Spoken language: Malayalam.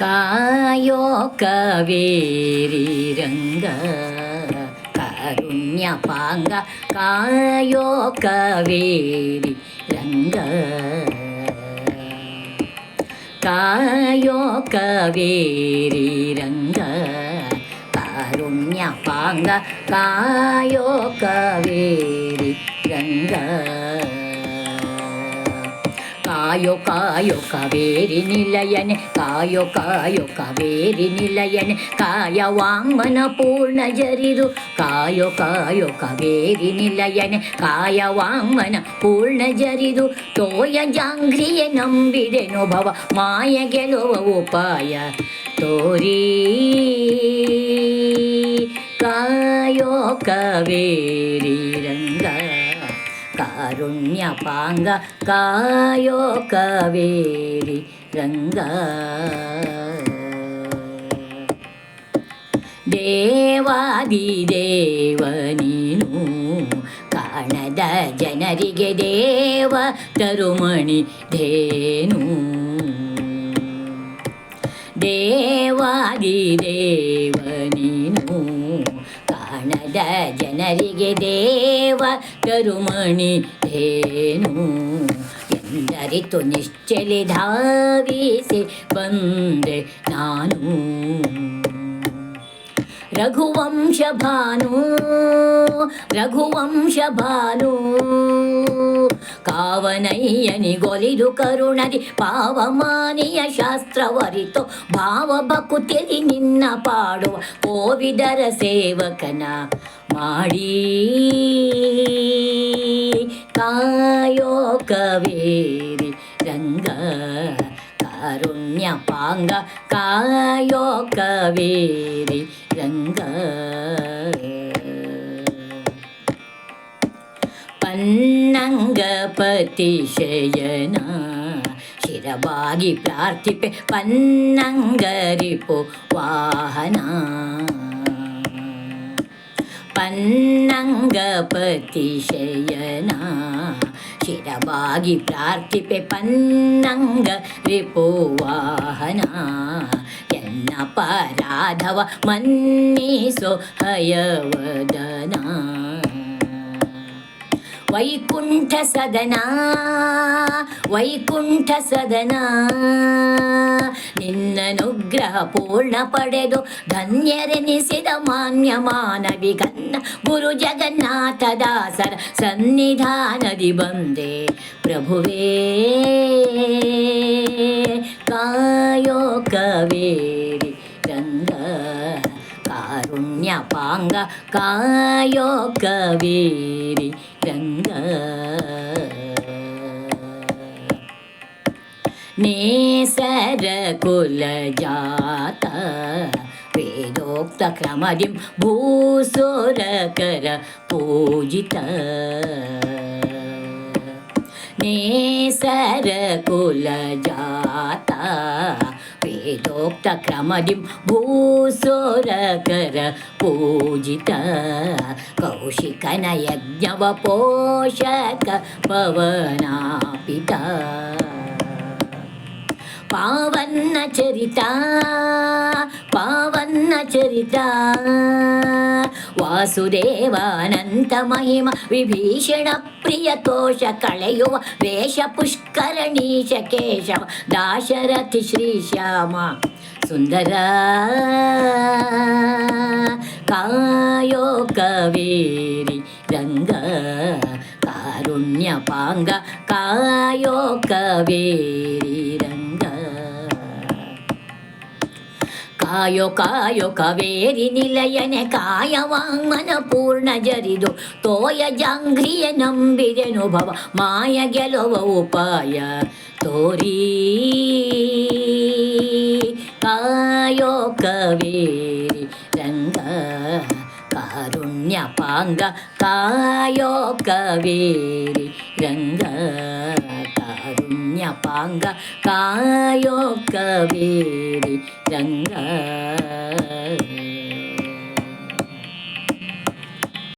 കായോ കവേരി രംഗ കാരുണ്യപാങ്ക കായോ കവേരി രംഗ കായോ കവേരി രംഗ കാരുണ്യപാങ്ക കായോ കവേരി രംഗ കായോ കായോ കവേരി നിലയന് കായോ കായോ കവേരി നിലയന് കായ വാങ്മന പൂർണ്ണ ജരിതു കായോ കായോ കവേരി നിലയന് കായ വാങ്മന പൂർണ്ണ ಜರಿದು ತೋಯ ಜಾಂಘ್ರಿಯ ನಂಬಿದೆನು ಭವ ಮಾಯ ಗೆಲುವ ಉಪಾಯ ತೋರಿ ಕಾಯೋ ಕವೇರಿ ರಂಗ ಕಾರುಣ್ಯಪಾಂಗ ಕಾಯೋ ಕವೇರಿ ರಂಗ ದೇವಾದಿ ದೇವ ನೀನು ಕಾಣದ ಜನರಿಗೆ ದೇವ ತರುಮಣಿ ಧೇನು ದೇವಾದಿ ಜನರಿಗೆ ದೇವ ತರುಮಣಿ ಧೇನು ಎಂದರಿತು ನಿಶ್ಚಲಿ ಧಾವಿಸಿ ಬಂದೆ ನಾನು ರಘುವಂಶ ಭಾನು ರಘುವಂಶ ಭಾನು ಕಾವನಯ್ಯನಿಗೊಲಿದು ಕರುಣದಿ ಪಾವಮಾನಿಯ ಶಾಸ್ತ್ರವರಿತು ಭಾವ ಬಕುತಿಲಿ ನಿನ್ನ ಪಾಡುವ ಕೋವಿದರ ಸೇವಕನ ಮಾಡಿ ಕಾಯೋ ಕವೇರಿ ರಂಗ ಕಾರುಣ್ಯಪಾಂಗ ಕಾಯೋ ಕವೇರಿ ರಂಗ ಪನ್ನಂಗಪತಿ ಶಯನ ಶಿರವಾಗಿ ಪ್ರಾರ್ಥಿಪೆ ಪನ್ನಂಗರಿಪು ವಾಹನ ಪನ್ನಂಗಪತಿ ಶಯನ ಶಿರವಾಗಿ ಪ್ರಾರ್ಥಿಪೆ ಪನ್ನಂಗ ರಿಪುವಾಹನ. ಎನ್ನ ಪರಾಧವ ಮನ್ನಿಸೋ ಹಯವದನ. ವೈಕುಂಠ ಸದನ ವೈಕುಂಠ ಸದನ. ಪೂರ್ಣ ಪಡೆದು ಧನ್ಯರೆನಿಸಿದ ಮಾನ್ಯ ಮಾನವಿಗನ್ನ ಗುರು ಜಗನ್ನಾಥ ದಾಸರ ಸನ್ನಿಧಾನದಿ ಬಂದೆ ಪ್ರಭುವೇ ಕಾಯೋ ಕವೇರಿ ರಂಗ ಕಾರುಣ್ಯಪಾಂಗ ಕಾಯೋ ಕವೇರಿ ರಂಗ నేసర కులజాత వేదోక్త క్రమజిం భూసురకర పూజిత నేసర కులజాత వేదోక్త క్రమజిం భూసురకర పూజిత కౌశికన యజ్ఞవ పోషక పవనాపిత ಪಾವನ್ನ ಚರಿತ ಪಾವನ್ನ ಚರಿತ ವಾಸುದೇವಾನಂತ ಮಹಿಮ ವಿಭೀಷಣ ಪ್ರಿಯ ತೋಷ ಕಳೆಯುವ ವೇಷ ಪುಷ್ಕರಣೀಶ ಕೇಶವ ದಾಶರಥಿ ಶ್ರೀಶ್ಯಾಮ ಸುಂದರ ಕಾಯೋ ಕವೇರಿ ರಂಗ ಕಾರುಣ್ಯಪಾಂಗ ಕಾಯೋ ಕವೇರಿ കായോ കായോ കവേരി നിലയനെ കായ വാങ്മന ജരിതു തോയ ജാംഘ്രിയ നമ്പിരനുഭവ മായ ഗലവ ഉപായ. തോരീ. കായോ കവേരി രംഗ കാരുണ്യ പാങ്ക കായോ കവേരി രംഗ കാരുണ്യ പാങ്ക കായോക്കവേരി രംഗ